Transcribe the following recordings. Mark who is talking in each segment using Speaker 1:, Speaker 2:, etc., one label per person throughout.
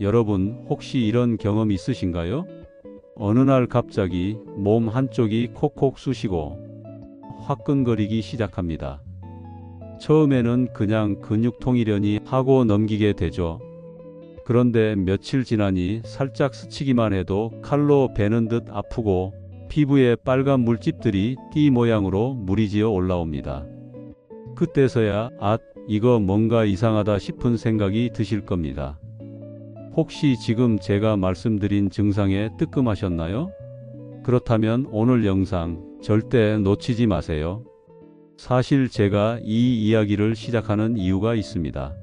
Speaker 1: 여러분 혹시 이런 경험 있으신가요? 어느 날 갑자기 몸 한쪽이 콕콕 쑤시고 화끈거리기 시작합니다. 처음에는 그냥 근육통이려니 하고 넘기게 되죠. 그런데 며칠 지나니 살짝 스치기만 해도 칼로 베는 듯 아프고 피부에 빨간 물집들이 띠 모양으로 무리지어 올라옵니다. 그때서야 아, 이거 뭔가 이상하다 싶은 생각이 드실 겁니다. 혹시 지금 제가 말씀드린 증상에 뜨끔하셨나요? 그렇다면 오늘 영상 절대 놓치지 마세요. 사실 제가 이 이야기를 시작하는 이유가 있습니다.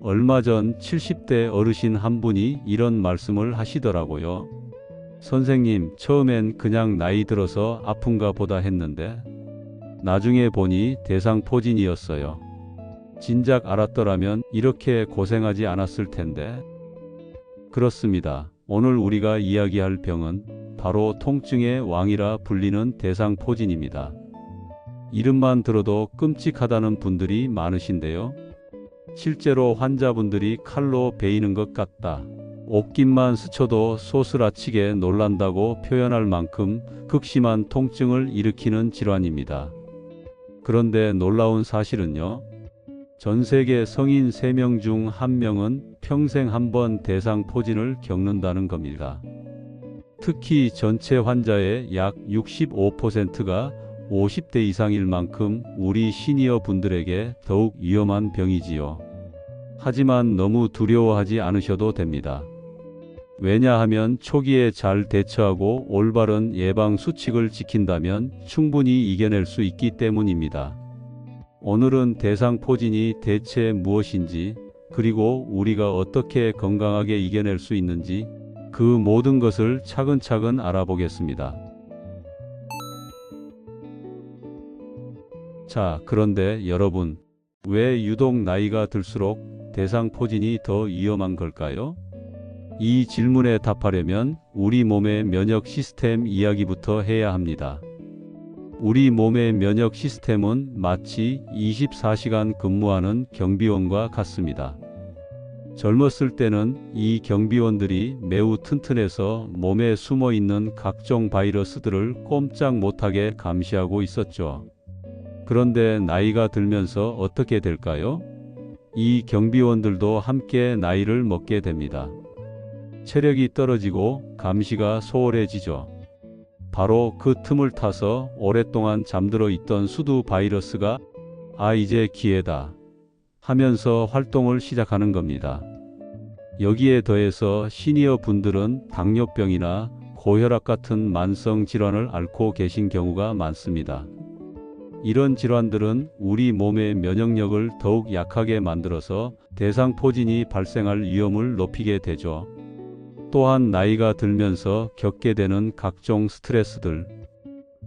Speaker 1: 얼마 전 70대 어르신 한 분이 이런 말씀을 하시더라고요. 선생님, 처음엔 그냥 나이 들어서 아픈가 보다 했는데, 나중에 보니 대상포진이었어요. 진작 알았더라면 이렇게 고생하지 않았을 텐데. 그렇습니다. 오늘 우리가 이야기할 병은 바로 통증의 왕이라 불리는 대상포진입니다. 이름만 들어도 끔찍하다는 분들이 많으신데요. 실제로 환자분들이 칼로 베이는 것 같다. 옷깃만 스쳐도 소스라치게 놀란다고 표현할 만큼 극심한 통증을 일으키는 질환입니다. 그런데 놀라운 사실은요. 전 세계 성인 3명 중 1명은 평생 한 번 대상 포진을 겪는다는 겁니다. 특히 전체 환자의 약 65%가 50대 이상일 만큼 우리 시니어 분들에게 더욱 위험한 병이지요. 하지만 너무 두려워하지 않으셔도 됩니다. 왜냐하면 초기에 잘 대처하고 올바른 예방 수칙을 지킨다면 충분히 이겨낼 수 있기 때문입니다. 오늘은 대상포진이 대체 무엇인지, 그리고 우리가 어떻게 건강하게 이겨낼 수 있는지, 그 모든 것을 차근차근 알아보겠습니다. 자, 그런데 여러분, 왜 유독 나이가 들수록 대상포진이 더 위험한 걸까요? 이 질문에 답하려면 우리 몸의 면역 시스템 이야기부터 해야 합니다. 우리 몸의 면역 시스템은 마치 24시간 근무하는 경비원과 같습니다. 젊었을 때는 이 경비원들이 매우 튼튼해서 몸에 숨어 있는 각종 바이러스들을 꼼짝 못하게 감시하고 있었죠. 그런데 나이가 들면서 어떻게 될까요? 이 경비원들도 함께 나이를 먹게 됩니다. 체력이 떨어지고 감시가 소홀해지죠. 바로 그 틈을 타서 오랫동안 잠들어 있던 수두 바이러스가 아 이제 기회다 하면서 활동을 시작하는 겁니다. 여기에 더해서 시니어 분들은 당뇨병이나 고혈압 같은 만성 질환을 앓고 계신 경우가 많습니다. 이런 질환들은 우리 몸의 면역력을 더욱 약하게 만들어서 대상포진이 발생할 위험을 높이게 되죠. 또한 나이가 들면서 겪게 되는 각종 스트레스들,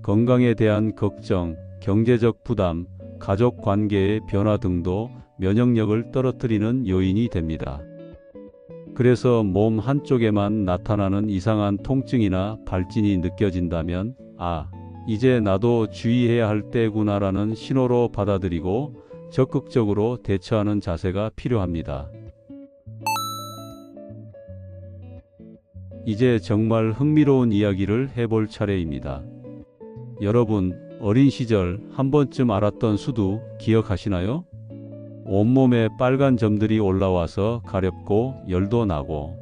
Speaker 1: 건강에 대한 걱정, 경제적 부담, 가족 관계의 변화 등도 면역력을 떨어뜨리는 요인이 됩니다. 그래서 몸 한쪽에만 나타나는 이상한 통증이나 발진이 느껴진다면, 아, 이제 나도 주의해야 할 때구나라는 신호로 받아들이고 적극적으로 대처하는 자세가 필요합니다. 이제 정말 흥미로운 이야기를 해볼 차례입니다. 여러분, 어린 시절 한 번쯤 알았던 수두 기억하시나요? 온몸에 빨간 점들이 올라와서 가렵고 열도 나고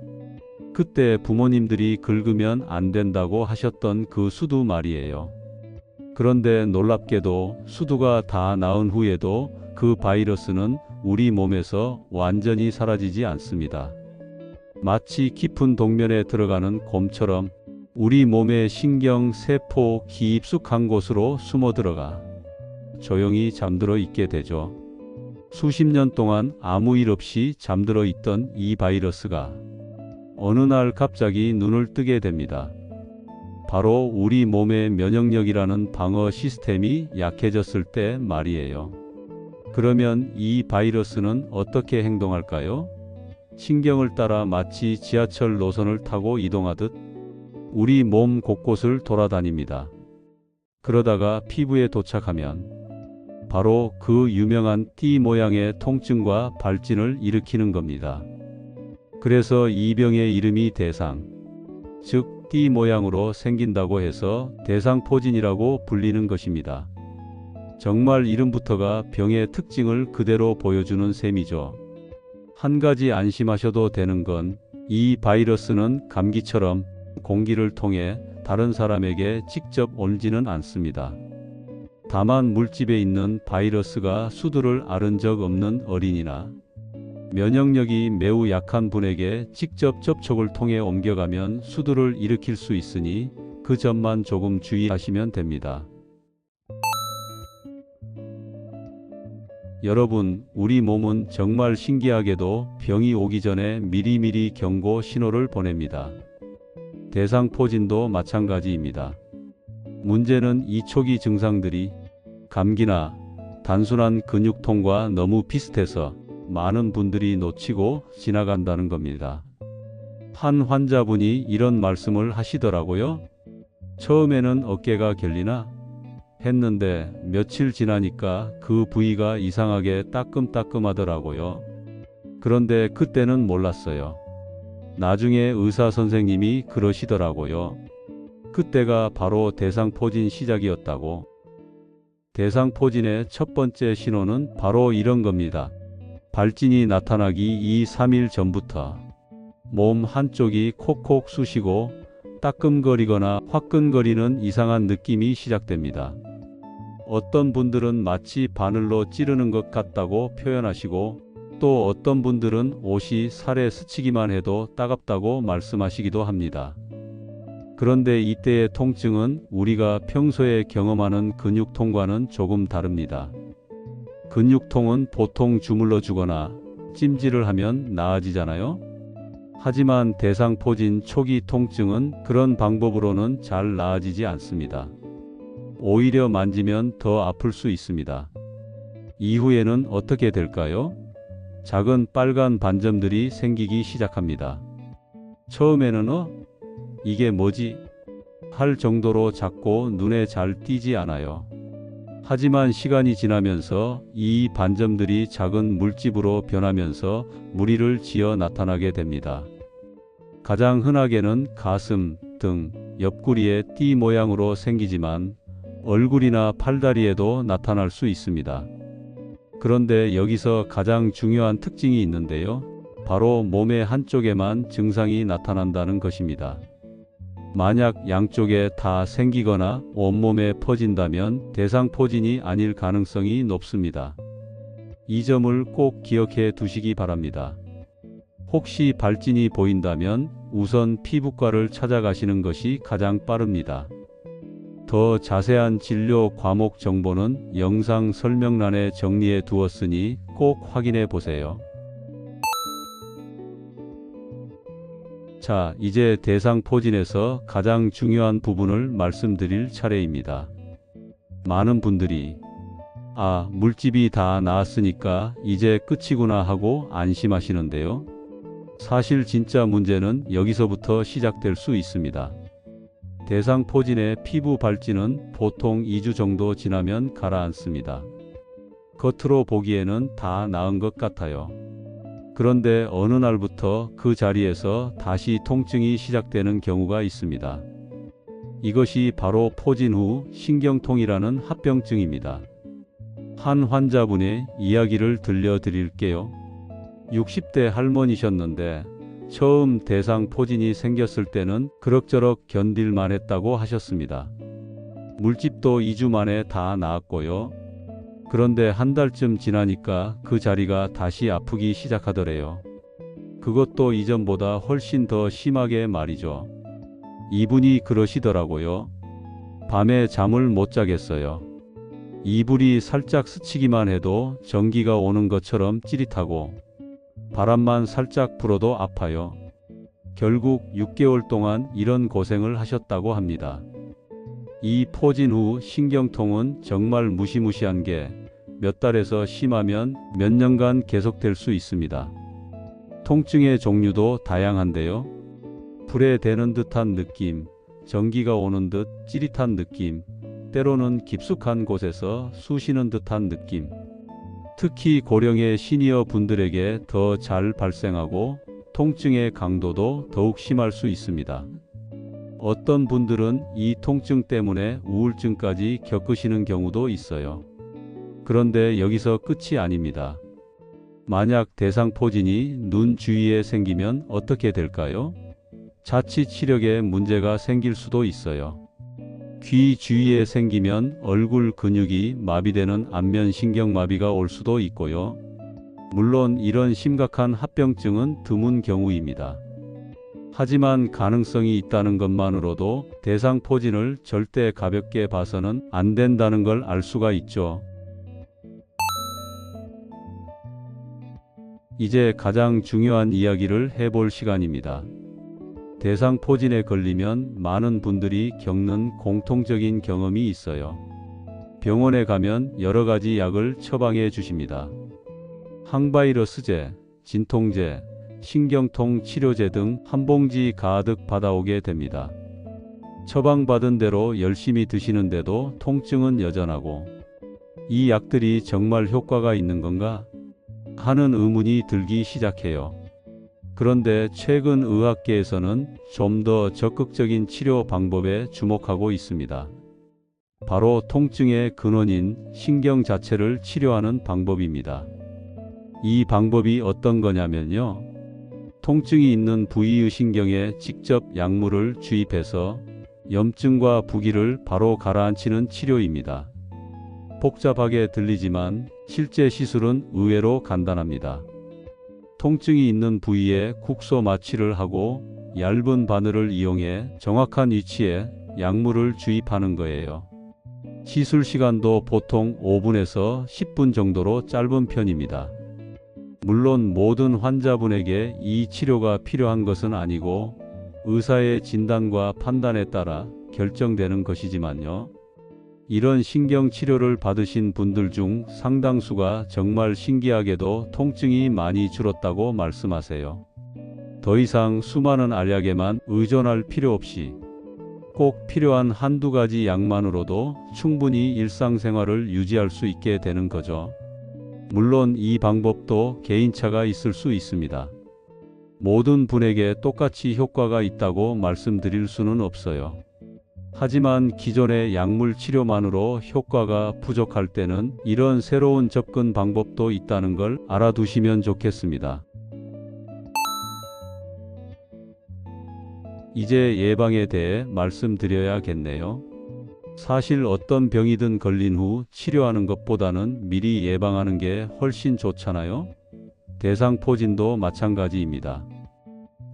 Speaker 1: 그때 부모님들이 긁으면 안 된다고 하셨던 그 수두 말이에요. 그런데 놀랍게도 수두가 다 나은 후에도 그 바이러스는 우리 몸에서 완전히 사라지지 않습니다. 마치 깊은 동면에 들어가는 곰처럼 우리 몸의 신경, 세포 깊숙한 곳으로 숨어 들어가 조용히 잠들어 있게 되죠. 수십 년 동안 아무 일 없이 잠들어 있던 이 바이러스가 어느 날 갑자기 눈을 뜨게 됩니다. 바로 우리 몸의 면역력이라는 방어 시스템이 약해졌을 때 말이에요. 그러면 이 바이러스는 어떻게 행동할까요? 신경을 따라 마치 지하철 노선을 타고 이동하듯 우리 몸 곳곳을 돌아다닙니다. 그러다가 피부에 도착하면 바로 그 유명한 띠 모양의 통증과 발진을 일으키는 겁니다. 그래서 이 병의 이름이 대상, 즉, 띠 모양으로 생긴다고 해서 대상포진이라고 불리는 것입니다. 정말 이름부터가 병의 특징을 그대로 보여주는 셈이죠. 한 가지 안심하셔도 되는 건 이 바이러스는 감기처럼 공기를 통해 다른 사람에게 직접 옮지는 않습니다. 다만 물집에 있는 바이러스가 수두를 앓은 적 없는 어린이나 면역력이 매우 약한 분에게 직접 접촉을 통해 옮겨가면 수두를 일으킬 수 있으니 그 점만 조금 주의하시면 됩니다. 여러분, 우리 몸은 정말 신기하게도 병이 오기 전에 미리미리 경고 신호를 보냅니다. 대상포진도 마찬가지입니다. 문제는 이 초기 증상들이 감기나 단순한 근육통과 너무 비슷해서 많은 분들이 놓치고 지나간다는 겁니다. 한 환자분이 이런 말씀을 하시더라고요. 처음에는 어깨가 결리나 했는데 며칠 지나니까 그 부위가 이상하게 따끔따끔하더라고요. 그런데 그때는 몰랐어요. 나중에 의사 선생님이 그러시더라고요. 그때가 바로 대상포진 시작이었다고. 대상포진의 첫 번째 신호는 바로 이런 겁니다. 발진이 나타나기 2, 3일 전부터 몸 한쪽이 콕콕 쑤시고 따끔거리거나 화끈거리는 이상한 느낌이 시작됩니다. 어떤 분들은 마치 바늘로 찌르는 것 같다고 표현하시고 또 어떤 분들은 옷이 살에 스치기만 해도 따갑다고 말씀하시기도 합니다. 그런데 이때의 통증은 우리가 평소에 경험하는 근육통과는 조금 다릅니다. 근육통은 보통 주물러 주거나 찜질을 하면 나아지잖아요. 하지만 대상포진 초기 통증은 그런 방법으로는 잘 나아지지 않습니다. 오히려 만지면 더 아플 수 있습니다. 이후에는 어떻게 될까요? 작은 빨간 반점들이 생기기 시작합니다. 처음에는 어? 이게 뭐지? 할 정도로 작고 눈에 잘 띄지 않아요. 하지만 시간이 지나면서 이 반점들이 작은 물집으로 변하면서 무리를 지어 나타나게 됩니다. 가장 흔하게는 가슴, 등, 옆구리에 띠 모양으로 생기지만 얼굴이나 팔다리에도 나타날 수 있습니다. 그런데 여기서 가장 중요한 특징이 있는데요. 바로 몸의 한쪽에만 증상이 나타난다는 것입니다. 만약 양쪽에 다 생기거나 온몸에 퍼진다면 대상포진이 아닐 가능성이 높습니다. 이 점을 꼭 기억해 두시기 바랍니다. 혹시 발진이 보인다면 우선 피부과를 찾아가시는 것이 가장 빠릅니다. 더 자세한 진료 과목 정보는 영상 설명란에 정리해 두었으니 꼭 확인해 보세요. 자, 이제 대상포진에서 가장 중요한 부분을 말씀드릴 차례입니다. 많은 분들이 아, 물집이 다 나았으니까 이제 끝이구나 하고 안심하시는데요. 사실 진짜 문제는 여기서부터 시작될 수 있습니다. 대상포진의 피부 발진은 보통 2주 정도 지나면 가라앉습니다. 겉으로 보기에는 다 나은 것 같아요. 그런데 어느 날부터 그 자리에서 다시 통증이 시작되는 경우가 있습니다. 이것이 바로 포진 후 신경통이라는 합병증입니다. 한 환자분의 이야기를 들려드릴게요. 60대 할머니셨는데 처음 대상 포진이 생겼을 때는 그럭저럭 견딜만 했다고 하셨습니다. 물집도 2주 만에 다 나았고요. 그런데 한 달쯤 지나니까 그 자리가 다시 아프기 시작하더래요. 그것도 이전보다 훨씬 더 심하게 말이죠. 이분이 그러시더라고요. 밤에 잠을 못 자겠어요. 이불이 살짝 스치기만 해도 전기가 오는 것처럼 찌릿하고 바람만 살짝 불어도 아파요. 결국 6개월 동안 이런 고생을 하셨다고 합니다. 이 포진 후 신경통은 정말 무시무시한 게 몇 달에서 심하면 몇 년간 계속될 수 있습니다. 통증의 종류도 다양한데요. 불에 대는 듯한 느낌, 전기가 오는 듯 찌릿한 느낌, 때로는 깊숙한 곳에서 쑤시는 듯한 느낌. 특히 고령의 시니어 분들에게 더 잘 발생하고 통증의 강도도 더욱 심할 수 있습니다. 어떤 분들은 이 통증 때문에 우울증까지 겪으시는 경우도 있어요. 그런데 여기서 끝이 아닙니다. 만약 대상포진이 눈 주위에 생기면 어떻게 될까요? 자칫 시력에 문제가 생길 수도 있어요. 귀 주위에 생기면 얼굴 근육이 마비되는 안면신경마비가 올 수도 있고요. 물론 이런 심각한 합병증은 드문 경우입니다. 하지만 가능성이 있다는 것만으로도 대상 포진을 절대 가볍게 봐서는 안 된다는 걸 알 수가 있죠. 이제 가장 중요한 이야기를 해볼 시간입니다. 대상포진에 걸리면 많은 분들이 겪는 공통적인 경험이 있어요. 병원에 가면 여러 가지 약을 처방해 주십니다. 항바이러스제, 진통제, 신경통 치료제 등 한 봉지 가득 받아오게 됩니다. 처방받은 대로 열심히 드시는데도 통증은 여전하고 이 약들이 정말 효과가 있는 건가? 하는 의문이 들기 시작해요. 그런데 최근 의학계에서는 좀 더 적극적인 치료 방법에 주목하고 있습니다. 바로 통증의 근원인 신경 자체를 치료하는 방법입니다. 이 방법이 어떤 거냐면요. 통증이 있는 부위의 신경에 직접 약물을 주입해서 염증과 부기를 바로 가라앉히는 치료입니다. 복잡하게 들리지만 실제 시술은 의외로 간단합니다. 통증이 있는 부위에 국소 마취를 하고 얇은 바늘을 이용해 정확한 위치에 약물을 주입하는 거예요. 시술 시간도 보통 5분에서 10분 정도로 짧은 편입니다. 물론 모든 환자분에게 이 치료가 필요한 것은 아니고 의사의 진단과 판단에 따라 결정되는 것이지만요. 이런 신경 치료를 받으신 분들 중 상당수가 정말 신기하게도 통증이 많이 줄었다고 말씀하세요. 더 이상 수많은 알약에만 의존할 필요 없이 꼭 필요한 한두 가지 약만으로도 충분히 일상생활을 유지할 수 있게 되는 거죠. 물론 이 방법도 개인차가 있을 수 있습니다. 모든 분에게 똑같이 효과가 있다고 말씀드릴 수는 없어요. 하지만 기존의 약물 치료만으로 효과가 부족할 때는 이런 새로운 접근 방법도 있다는 걸 알아두시면 좋겠습니다. 이제 예방에 대해 말씀드려야겠네요. 사실 어떤 병이든 걸린 후 치료하는 것보다는 미리 예방하는 게 훨씬 좋잖아요. 대상포진도 마찬가지입니다.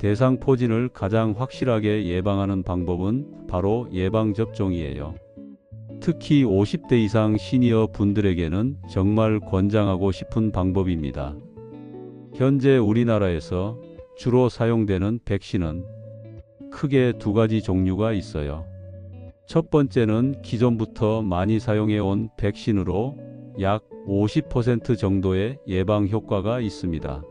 Speaker 1: 대상 포진을 가장 확실하게 예방하는 방법은 바로 예방접종이에요. 특히 50대 이상 시니어 분들에게는 정말 권장하고 싶은 방법입니다. 현재 우리나라에서 주로 사용되는 백신은 크게 두 가지 종류가 있어요. 첫 번째는 기존부터 많이 사용해 온 백신으로 약 50% 정도의 예방 효과가 있습니다.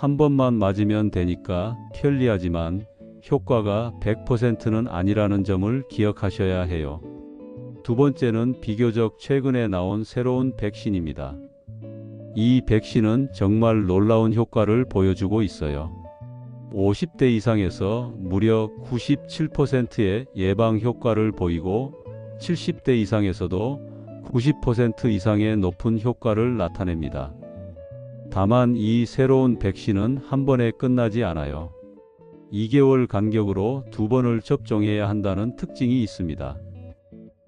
Speaker 1: 한 번만 맞으면 되니까 편리하지만 효과가 100%는 아니라는 점을 기억하셔야 해요. 두 번째는 비교적 최근에 나온 새로운 백신입니다. 이 백신은 정말 놀라운 효과를 보여주고 있어요. 50대 이상에서 무려 97%의 예방 효과를 보이고 70대 이상에서도 90% 이상의 높은 효과를 나타냅니다. 다만 이 새로운 백신은 한 번에 끝나지 않아요. 2개월 간격으로 두 번을 접종해야 한다는 특징이 있습니다.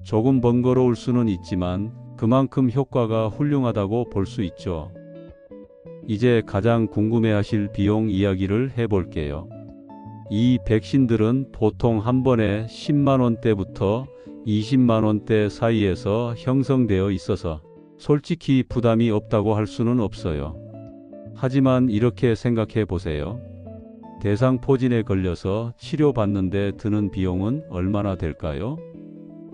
Speaker 1: 조금 번거로울 수는 있지만 그만큼 효과가 훌륭하다고 볼 수 있죠. 이제 가장 궁금해하실 비용 이야기를 해볼게요. 이 백신들은 보통 한 번에 10만 원대부터 20만 원대 사이에서 형성되어 있어서 솔직히 부담이 없다고 할 수는 없어요. 하지만 이렇게 생각해 보세요. 대상포진에 걸려서 치료받는데 드는 비용은 얼마나 될까요?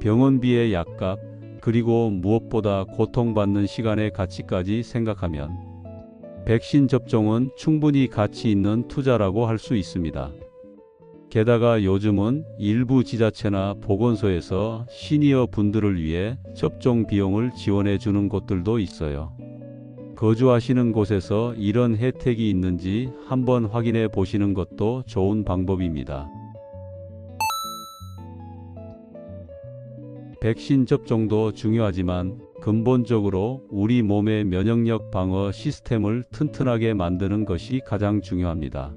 Speaker 1: 병원비의 약값, 그리고 무엇보다 고통받는 시간의 가치까지 생각하면 백신 접종은 충분히 가치 있는 투자라고 할 수 있습니다. 게다가 요즘은 일부 지자체나 보건소에서 시니어 분들을 위해 접종 비용을 지원해 주는 곳들도 있어요. 거주하시는 곳에서 이런 혜택이 있는지 한번 확인해 보시는 것도 좋은 방법입니다. 백신 접종도 중요하지만 근본적으로 우리 몸의 면역력 방어 시스템을 튼튼하게 만드는 것이 가장 중요합니다.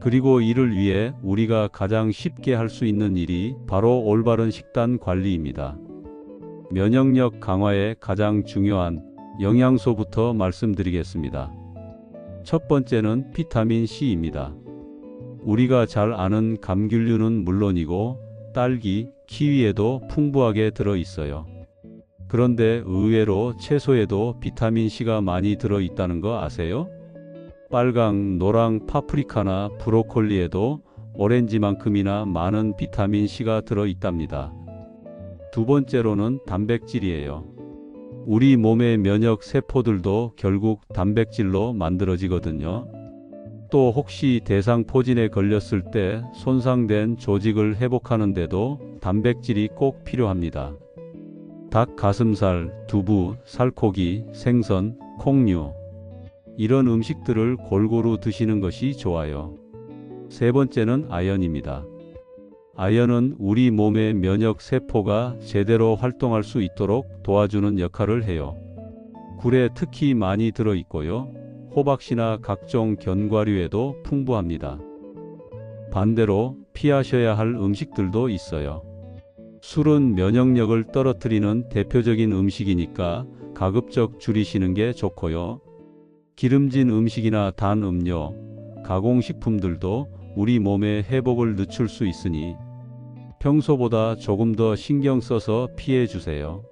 Speaker 1: 그리고 이를 위해 우리가 가장 쉽게 할 수 있는 일이 바로 올바른 식단 관리입니다. 면역력 강화에 가장 중요한 영양소부터 말씀드리겠습니다. 첫 번째는 비타민 C입니다. 우리가 잘 아는 감귤류는 물론이고 딸기, 키위에도 풍부하게 들어 있어요. 그런데 의외로 채소에도 비타민 C가 많이 들어 있다는 거 아세요? 빨강, 노랑 파프리카나 브로콜리에도 오렌지만큼이나 많은 비타민 C가 들어 있답니다. 두 번째로는 단백질이에요. 우리 몸의 면역 세포들도 결국 단백질로 만들어지거든요. 또 혹시 대상포진에 걸렸을 때 손상된 조직을 회복하는데도 단백질이 꼭 필요합니다. 닭 가슴살, 두부, 살코기, 생선, 콩류. 이런 음식들을 골고루 드시는 것이 좋아요. 세 번째는 아연입니다. 아연은 우리 몸의 면역 세포가 제대로 활동할 수 있도록 도와주는 역할을 해요. 굴에 특히 많이 들어 있고요. 호박씨나 각종 견과류에도 풍부합니다. 반대로 피하셔야 할 음식들도 있어요. 술은 면역력을 떨어뜨리는 대표적인 음식이니까 가급적 줄이시는 게 좋고요. 기름진 음식이나 단 음료, 가공식품들도 우리 몸의 회복을 늦출 수 있으니 평소보다 조금 더 신경 써서 피해 주세요.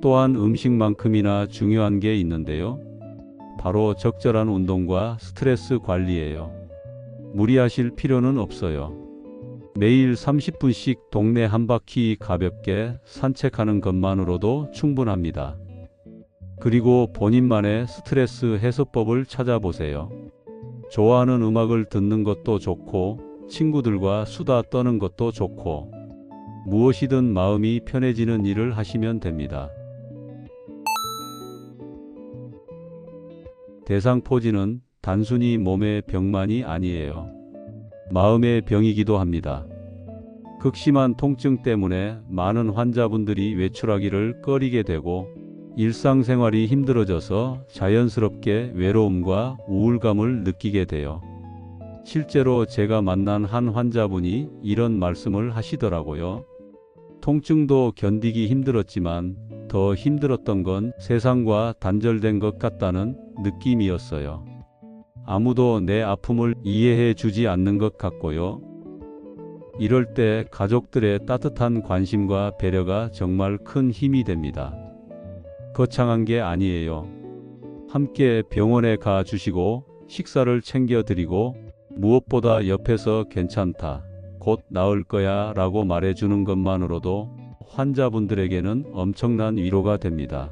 Speaker 1: 또한 음식만큼이나 중요한 게 있는데요. 바로 적절한 운동과 스트레스 관리예요. 무리하실 필요는 없어요. 매일 30분씩 동네 한 바퀴 가볍게 산책하는 것만으로도 충분합니다. 그리고 본인만의 스트레스 해소법을 찾아보세요. 좋아하는 음악을 듣는 것도 좋고, 친구들과 수다 떠는 것도 좋고, 무엇이든 마음이 편해지는 일을 하시면 됩니다. 대상포진은 단순히 몸의 병만이 아니에요. 마음의 병이기도 합니다. 극심한 통증 때문에 많은 환자분들이 외출하기를 꺼리게 되고 일상생활이 힘들어져서 자연스럽게 외로움과 우울감을 느끼게 돼요. 실제로 제가 만난 한 환자분이 이런 말씀을 하시더라고요. 통증도 견디기 힘들었지만 더 힘들었던 건 세상과 단절된 것 같다는 느낌이었어요. 아무도 내 아픔을 이해해 주지 않는 것 같고요. 이럴 때 가족들의 따뜻한 관심과 배려가 정말 큰 힘이 됩니다. 거창한 게 아니에요. 함께 병원에 가 주시고 식사를 챙겨 드리고 무엇보다 옆에서 괜찮다, 곧 나을 거야 라고 말해 주는 것만으로도 환자분들에게는 엄청난 위로가 됩니다.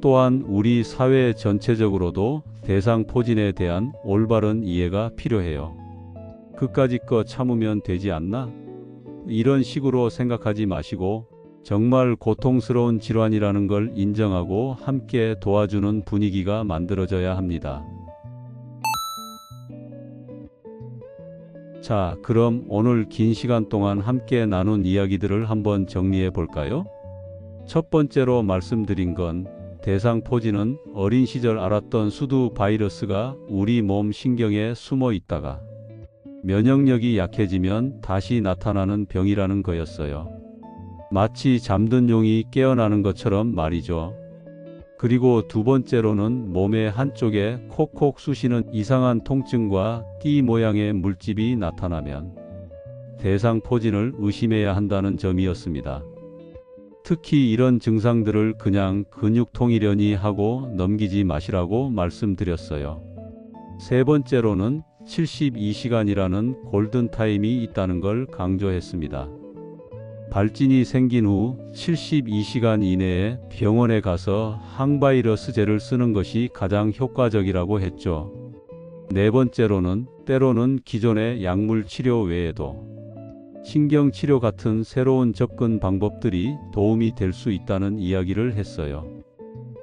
Speaker 1: 또한 우리 사회 전체적으로도 대상포진에 대한 올바른 이해가 필요해요. 그까짓 거 참으면 되지 않나? 이런 식으로 생각하지 마시고 정말 고통스러운 질환이라는 걸 인정하고 함께 도와주는 분위기가 만들어져야 합니다. 자, 그럼 오늘 긴 시간 동안 함께 나눈 이야기들을 한번 정리해 볼까요? 첫 번째로 말씀드린 건 대상포진은 어린 시절 알았던 수두 바이러스가 우리 몸 신경에 숨어 있다가 면역력이 약해지면 다시 나타나는 병이라는 거였어요. 마치 잠든 용이 깨어나는 것처럼 말이죠. 그리고 두 번째로는 몸의 한쪽에 콕콕 쑤시는 이상한 통증과 띠 모양의 물집이 나타나면 대상 포진을 의심해야 한다는 점이었습니다. 특히 이런 증상들을 그냥 근육통이려니 하고 넘기지 마시라고 말씀드렸어요. 세 번째로는 72시간이라는 골든타임이 있다는 걸 강조했습니다. 발진이 생긴 후 72시간 이내에 병원에 가서 항바이러스제를 쓰는 것이 가장 효과적이라고 했죠. 네 번째로는 때로는 기존의 약물 치료 외에도 신경치료 같은 새로운 접근 방법들이 도움이 될 수 있다는 이야기를 했어요.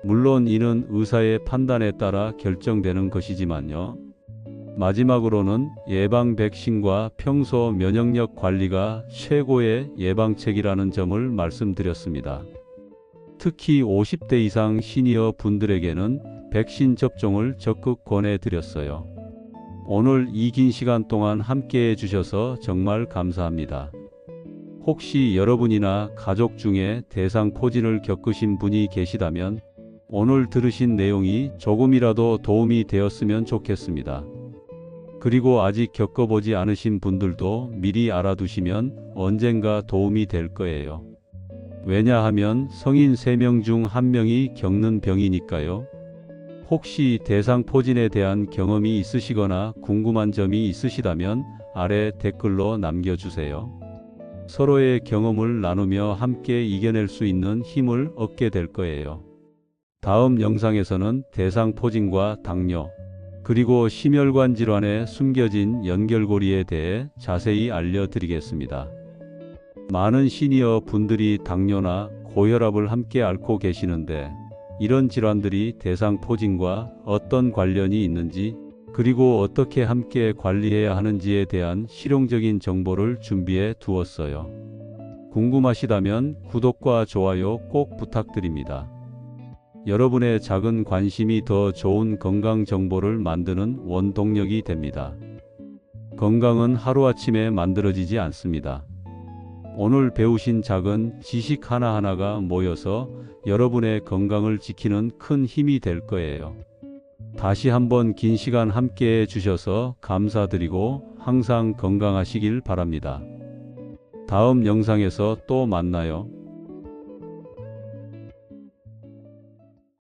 Speaker 1: 물론 이는 의사의 판단에 따라 결정되는 것이지만요. 마지막으로는 예방 백신과 평소 면역력 관리가 최고의 예방책이라는 점을 말씀드렸습니다. 특히 50대 이상 시니어 분들에게는 백신 접종을 적극 권해드렸어요. 오늘 이 긴 시간 동안 함께 해 주셔서 정말 감사합니다. 혹시 여러분이나 가족 중에 대상 포진을 겪으신 분이 계시다면 오늘 들으신 내용이 조금이라도 도움이 되었으면 좋겠습니다. 그리고 아직 겪어보지 않으신 분들도 미리 알아두시면 언젠가 도움이 될 거예요. 왜냐하면 성인 3명 중 1명이 겪는 병이니까요. 혹시 대상포진에 대한 경험이 있으시거나 궁금한 점이 있으시다면 아래 댓글로 남겨주세요. 서로의 경험을 나누며 함께 이겨낼 수 있는 힘을 얻게 될 거예요. 다음 영상에서는 대상포진과 당뇨, 그리고 심혈관 질환의 숨겨진 연결고리에 대해 자세히 알려드리겠습니다. 많은 시니어 분들이 당뇨나 고혈압을 함께 앓고 계시는데 이런 질환들이 대상포진과 어떤 관련이 있는지 그리고 어떻게 함께 관리해야 하는지에 대한 실용적인 정보를 준비해 두었어요. 궁금하시다면 구독과 좋아요 꼭 부탁드립니다. 여러분의 작은 관심이 더 좋은 건강 정보를 만드는 원동력이 됩니다. 건강은 하루아침에 만들어지지 않습니다. 오늘 배우신 작은 지식 하나하나가 모여서 여러분의 건강을 지키는 큰 힘이 될 거예요. 다시 한번 긴 시간 함께 해 주셔서 감사드리고 항상 건강하시길 바랍니다. 다음 영상에서 또 만나요.